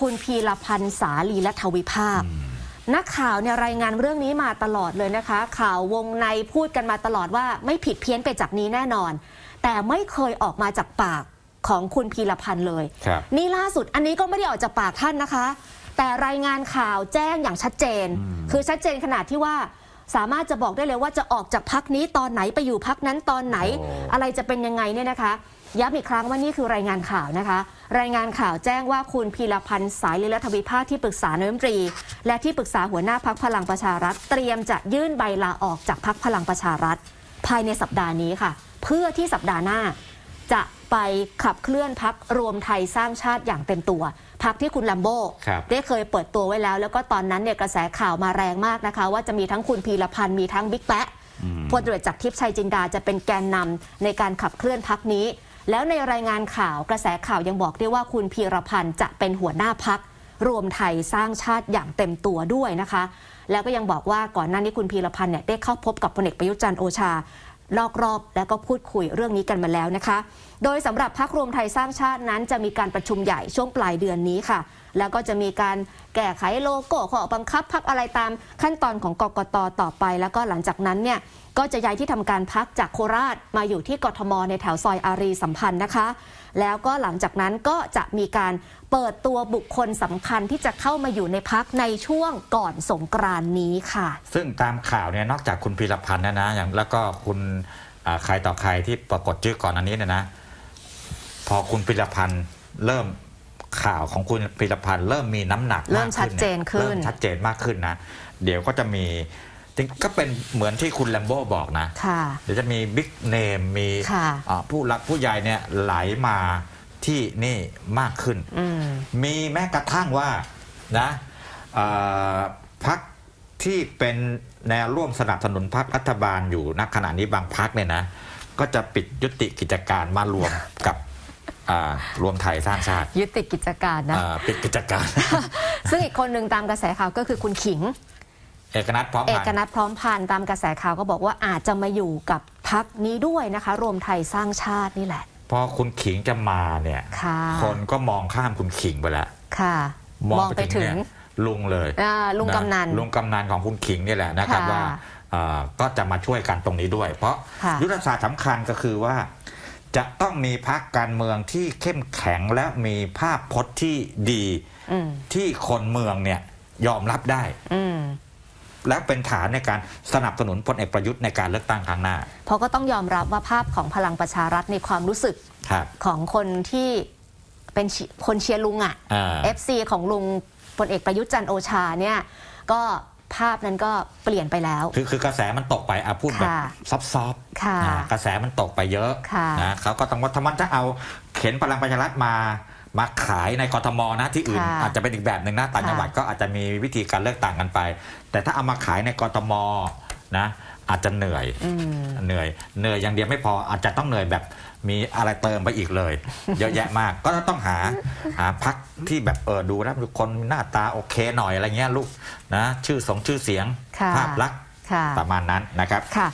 คุณพีรพันธ์สาลีและทวิภาค นักข่าวเนี่ยรายงานเรื่องนี้มาตลอดเลยนะคะ ข่าววงในพูดกันมาตลอดว่าไม่ผิดเพี้ยนไปจากนี้แน่นอน แต่ไม่เคยออกมาจากปากของคุณพีรพันธ์เลยครับนี่ล่าสุดอันนี้ก็ไม่ได้ออกจากปากท่านนะคะ แต่รายงานข่าวแจ้งอย่างชัดเจน คือชัดเจนขนาดที่ว่าสามารถจะบอกได้เลยว่าจะออกจากพักนี้ตอนไหนไปอยู่พักนั้นตอนไหนโอ้อะไรจะเป็นยังไงเนี่ยนะคะ ย้ำอีกครั้งว่านี่คือรายงานข่าวนะคะ รายงานข่าวแจ้งว่าคุณพีรพันธ์สายลีและทวิภาคที่ปรึกษานายกรัฐมนตรี และที่ปรึกษาหัวหน้าพักพลังประชารัฐ เตรียมจะยื่นใบลาออกจากพักพลังประชารัฐ ภายในสัปดาห์นี้ค่ะ เพื่อที่สัปดาห์หน้า จะไปขับเคลื่อนพักรวมไทยสร้างชาติอย่างเต็มตัวพักที่คุณลัมโบครับได้เคยเปิดตัวไว้แล้ว แล้วก็ตอนนั้นเนี่ยกระแสข่าวมาแรงมากนะคะ ว่าจะมีทั้งคุณพีรพันธ์มีทั้งบิ๊กแปะพลตรวจจากทิพย์ชัยจินดาจะเป็นแกนนำในการขับเคลื่อนพักนี้ แล้วในรายงานข่าวกระแสข่าวยังบอกด้วยว่าคุณพีรพันธ์จะเป็นหัวหน้าพักรวมไทยสร้างชาติอย่างเต็มตัวด้วยนะคะ แล้วก็ยังบอกว่าก่อนหน้านี้คุณพีรพันธ์เนี่ยได้เข้าพบกับพลเอกประยุจันทร์โอชานอกรอบแล้วก็พูดคุยเรื่องนี้กันมาแล้วนะคะ โดยสำหรับพักรวมไทยสร้างชาตินั้นจะมีการประชุมใหญ่ช่วงปลายเดือนนี้ค่ะแล้วก็จะมีการแก้ไขโลโก้ข้อบังคับพักอะไรตามขั้นตอนของกกตต่อไป แล้วก็หลังจากนั้นเนี่ยก็จะย้ายที่ทำการพักจากโคราชมาอยู่ที่กทมในแถวซอยอารีสัมพันธ์นะคะ แล้วก็หลังจากนั้นก็จะมีการเปิดตัวบุคคลสำคัญที่จะเข้ามาอยู่ในพักในช่วงก่อนสงกรานนี้ค่ะ ซึ่งตามข่าวเนี่ยนอกจากคุณพีรพันธ์นะนะอย่างแล้วก็คุณใครต่อใครที่ปรากฏชื่อก่อนอันนี้เนี่ยนะ พอคุณพีรพันธ์เริ่ม ข่าวของคุณพีรพันธ์เริ่มมีน้ำหนักเริ่มากชัดเจนขึ้น เริ่มชัดเจนมากขึ้นนะ เดี๋ยวก็จะมีจริงก็เป็นเหมือนที่คุณแลมโบ้บอกนะ ค่ะ เดี๋ยวจะมีบิ๊กเนมมีค่ะ อ่าผู้หลักผู้ใหญ่เนี่ยไหลมาที่นี่มากขึ้น อืม มีแม้กระทั่งว่านะเอ่อพักที่เป็นแนวร่วมสนับสนุนพักรัฐบาลอยู่ณขณะนี้บางพักเนี่ยนะ ก็จะปิดยุติกิจการมารวมกับ อ่ารวมไทยสร้างชาติยุติกิจการนะ อ่าปิดกิจการ ซึ่งอีกคนหนึ่งตามกระแสข่าวก็คือคุณขิง เอกนัทพร้อมเอพันกธ์นัทพร้อมพันธ์ตามกระแสข่าวก็บอกว่าอาจจะมาอยู่กับพักนี้ด้วยนะคะ รวมไทยสร้างชาตินี่แหละ พอคุณขิงจะมาเนี่ยค่ะ คนก็มองข้ามคุณขิงไปแล้วค่ะ มองไปถึงเนี่ยลุงเลยอ่าลุงะกำนัน ลุงกำนันของคุณขิงนี่แหละนะครับค่ะว่าเอ่อก็จะมาช่วยกันตรงนี้ด้วย เพราะค่ะ ยุทธศาสตร์สำคัญก็คือว่า จะต้องมีพักการเมืองที่เข้มแข็งและมีภาพพจน์ที่ดีอืมที่คนเมืองเนี่ยยอมรับได้ อืม และเป็นฐานในการสนับสนุนพลเอกประยุทธ์ในการเลือกตั้งครั้งหน้าเพราะก็ต้องยอมรับว่าภาพของพลังประชารัฐในความรู้สึกครับของคนที่เป็นเชีคนเชียร์ลุงอะ อ่า FC ของลุงพลเอกประยุทธ์จันทร์โอชาเนี่ย ก็ ภาพนั้นก็เปลี่ยนไปแล้ว คือคือกระแสมันตกไปอะพูดแบบค่ะซอฟต์ๆค่ะอ่ากระแสมันตกไปเยอะค่ะนะเขาก็ต้องว่าถ้ามันจะเอาเข็นพลังประชารัฐมามาขายในกทมนะที่อื่น ค่ะอาจจะเป็นอีกแบบหนึ่งนะต่างค่ะจังหวัดก็อาจจะมีวิธีการเลือกต่างกันไป แต่ถ้าเอามาขายในกทมนะ อาจจะเหนื่อยอืมเหนื่อยเหนื่อยอย่างเดียวไม่พออาจจะต้องเหนื่อยแบบมีอะไรเติมไปอีกเลย เยอะแยะมาก ก็ต้องหาหาพักที่แบบเออดูแล้วคนหน้าตาโอเคหน่อยอะไรเงี้ยลูกนะชื่อสองชื่อเสียงค่ะภาพลักษณ์ค่ะประมาณนั้นนะครับค่ะ